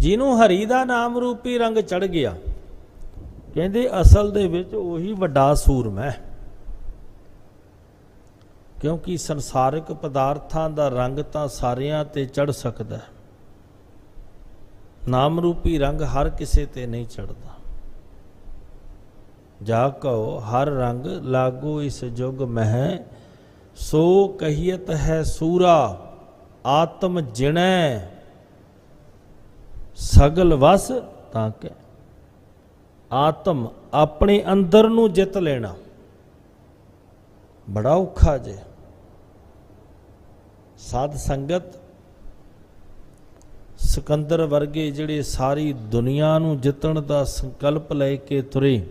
ਜਿਹਨੂੰ ਹਰੀ ਦਾ ਨਾਮ ਰੂਪੀ ਰੰਗ ਚੜ ਗਿਆ, ਕਹਿੰਦੇ ਅਸਲ ਦੇ ਵਿੱਚ ਉਹੀ ਵੱਡਾ ਸੂਰਮਾ ਹੈ। ਕਿਉਂਕਿ ਸੰਸਾਰਿਕ ਪਦਾਰਥਾਂ ਦਾ ਰੰਗ ਤਾਂ ਸਾਰਿਆਂ ਤੇ ਚੜ ਸਕਦਾ ਹੈ। ਨਾਮ ਰੂਪੀ ਰੰਗ ਹਰ ਕਿਸੇ ਤੇ ਨਹੀਂ ਚੜਦਾ ਜਾ ਕਹੋ, ਹਰ ਰੰਗ ਲਾਗੋ ਇਸ ਜੁਗ ਮਹਿ, ਸੋ ਕਹੀਤ ਹੈ ਸੂਰਾ, ਆਤਮ ਜਿਣੈ। ਸਗਲ ਵਸ ਤਾਂ ਕਿ ਆਤਮ ਆਪਣੇ ਅੰਦਰ ਨੂੰ ਜਿੱਤ ਲੈਣਾ। ਬੜਾ ਔਖਾ ਜੇ। ਸਾਧ ਸੰਗਤ, ਸਿਕੰਦਰ ਵਰਗੇ ਜਿਹੜੇ ਸਾਰੀ ਦੁਨੀਆ ਨੂੰ ਜਿੱਤਣ ਦਾ ਸੰਕਲਪ ਲੈ ਕੇ ਤੁਰੇ,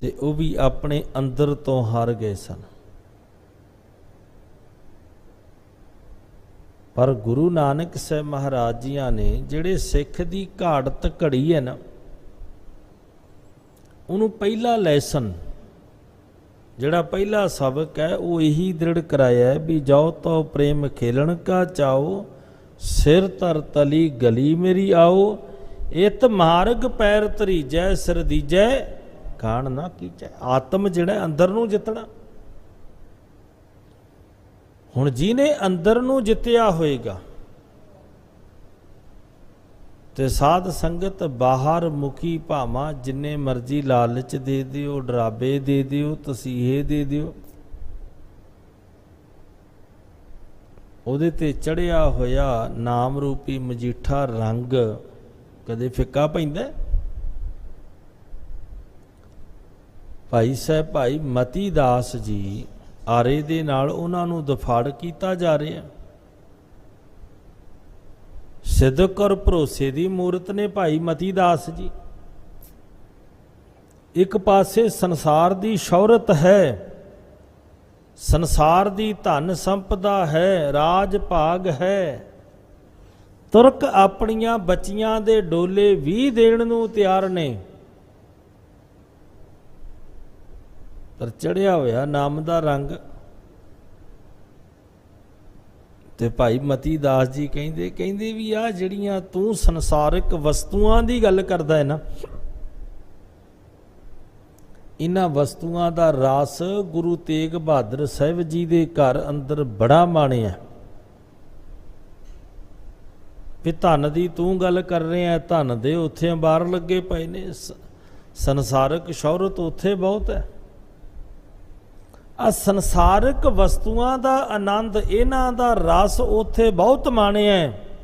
ਤੇ ਉਹ ਵੀ ਆਪਣੇ ਅੰਦਰ ਤੋਂ ਹਾਰ ਗਏ ਸਨ। ਪਰ ਗੁਰੂ ਨਾਨਕ ਸਾਹਿਬ ਮਹਾਰਾਜ ਜੀਆਂ ਨੇ ਜਿਹੜੇ ਸਿੱਖ ਦੀ ਘਾੜਤ ਘੜੀ ਹੈ ਨਾ, ਉਹਨੂੰ ਪਹਿਲਾ ਲੈਸਨ, ਜਿਹੜਾ ਪਹਿਲਾ ਸਬਕ ਹੈ, ਉਹ ਇਹੀ ਦ੍ਰਿੜ ਕਰਾਇਆ ਹੈ ਵੀ ਜਾਓ ਤੋ ਪ੍ਰੇਮ ਖੇਲਣ ਕਾ ਚਾਓ, ਸਿਰ ਤਰ ਤਲੀ ਗਲੀ ਮੇਰੀ ਆਓ, ਇਤ ਮਾਰਗ ਪੈਰ ਧਰੀਜੈ ਸਿਰ ਦੀਜੈ, ਕਾਣ ਨਾ ਕੀਚੈ ਆਤਮ ਜਿਹੜਾ ਅੰਦਰ ਨੂੰ ਜਿੱਤਣਾ। ਹੁਣ ਜਿਹਨੇ ਅੰਦਰ ਨੂੰ ਜਿੱਤਿਆ ਹੋਏਗਾ ਤੇ ਸਾਧ ਸੰਗਤ ਬਾਹਰ ਮੁਖੀ ਭਾਵਾਂ ਜਿੰਨੇ ਮਰਜ਼ੀ ਲਾਲਚ ਦੇ ਦਿਓ, ਡਰਾਬੇ ਦੇ ਦਿਓ, ਤਸੀਹੇ ਦੇ ਦਿਓ। ਉਹਦੇ ਤੇ ਚੜਿਆ ਹੋਇਆ ਨਾਮ ਰੂਪੀ ਮਜੀਠਾ ਰੰਗ ਕਦੇ ਫਿੱਕਾ ਪੈਂਦਾ? ਭਾਈ ਸਾਹਿਬ, ਭਾਈ ਮਤੀ ਦਾਸ ਜੀ ਆਰੇ ਦੇ ਨਾਲ ਉਹਨਾਂ ਨੂੰ ਦਫਾੜ ਕੀਤਾ ਜਾ ਰਿਹਾ। ਸਿੱਧਕ ਔਰ ਭਰੋਸੇ ਦੀ ਮੂਰਤ ਨੇ ਭਾਈ ਮਤੀ ਦਾਸ ਜੀ। ਇੱਕ ਪਾਸੇ ਸੰਸਾਰ ਦੀ ਸ਼ੌਹਰਤ ਹੈ, ਸੰਸਾਰ ਦੀ ਧਨ ਸੰਪਦਾ ਹੈ, ਰਾਜ ਭਾਗ ਹੈ। ਤੁਰਕ ਆਪਣੀਆਂ ਬੱਚੀਆਂ ਦੇ ਡੋਲੇ ਵੀ ਦੇਣ ਨੂੰ ਤਿਆਰ ਨੇ। ਪਰ ਚੜਿਆ ਹੋਇਆ ਨਾਮ ਦਾ ਰੰਗ। ਤੇ ਭਾਈ ਮਤੀ ਦਾਸ ਜੀ ਕਹਿੰਦੇ ਕਹਿੰਦੇ ਵੀ ਆ ਜਿਹੜੀਆਂ ਤੂੰ ਸੰਸਾਰਿਕ ਵਸਤੂਆਂ ਦੀ ਗੱਲ ਕਰਦਾ ਹੈ ਨਾ, ਇਹਨਾਂ ਵਸਤੂਆਂ ਦਾ ਰਾਸ ਗੁਰੂ ਤੇਗ ਬਹਾਦਰ ਸਾਹਿਬ ਜੀ ਦੇ ਘਰ ਅੰਦਰ ਬੜਾ ਮਾਣਿਆ। ਵੀ ਧਨ ਦੀ ਤੂੰ ਗੱਲ ਕਰ ਰਿਹਾ ਧਨ ਦੇ ਉੱਥੇ ਬਾਹਰ ਲੱਗੇ ਪਏ ਨੇ, ਸ- ਸੰਸਾਰਿਕ ਸ਼ੌਹਰਤ ਉੱਥੇ ਬਹੁਤ ਹੈ। ਆ ਸੰਸਾਰਿਕ ਵਸਤੂਆਂ ਦਾ ਆਨੰਦ ਇਹਨਾਂ ਦਾ ਰਸ ਉੱਥੇ ਬਹੁਤ ਮਾਣਿਆ